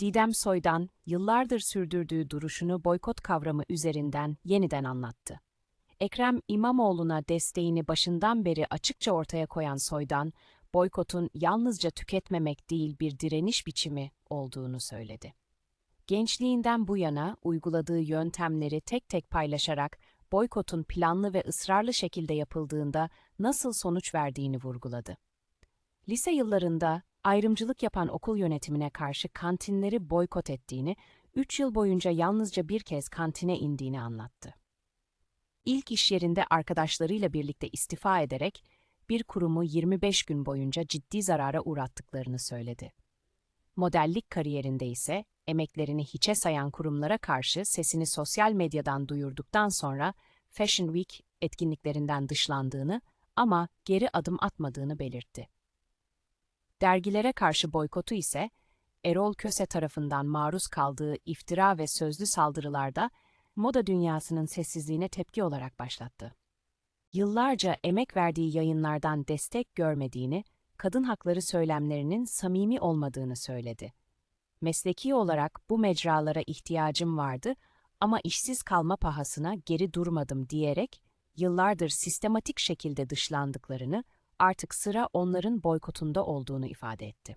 Didem Soydan, yıllardır sürdürdüğü duruşunu boykot kavramı üzerinden yeniden anlattı. Ekrem İmamoğlu'na desteğini başından beri açıkça ortaya koyan Soydan, boykotun yalnızca tüketmemek değil bir direniş biçimi olduğunu söyledi. Gençliğinden bu yana uyguladığı yöntemleri tek tek paylaşarak boykotun planlı ve ısrarlı şekilde yapıldığında nasıl sonuç verdiğini vurguladı. Lise yıllarında ayrımcılık yapan okul yönetimine karşı kantinleri boykot ettiğini, 3 yıl boyunca yalnızca bir kez kantine indiğini anlattı. İlk iş yerinde arkadaşlarıyla birlikte istifa ederek bir kurumu 25 gün boyunca ciddi zarara uğrattıklarını söyledi. Modellik kariyerinde ise emeklerini hiçe sayan kurumlara karşı sesini sosyal medyadan duyurduktan sonra Fashion Week etkinliklerinden dışlandığını ama geri adım atmadığını belirtti. Dergilere karşı boykotu ise Erol Köse tarafından maruz kaldığı iftira ve sözlü saldırılarda moda dünyasının sessizliğine tepki olarak başlattı. Yıllarca emek verdiği yayınlardan destek görmediğini, kadın hakları söylemlerinin samimi olmadığını söyledi. Mesleki olarak bu mecralara ihtiyacım vardı ama işsiz kalma pahasına geri durmadım diyerek yıllardır sistematik şekilde dışlandıklarını, artık sıra onların boykotunda olduğunu ifade etti.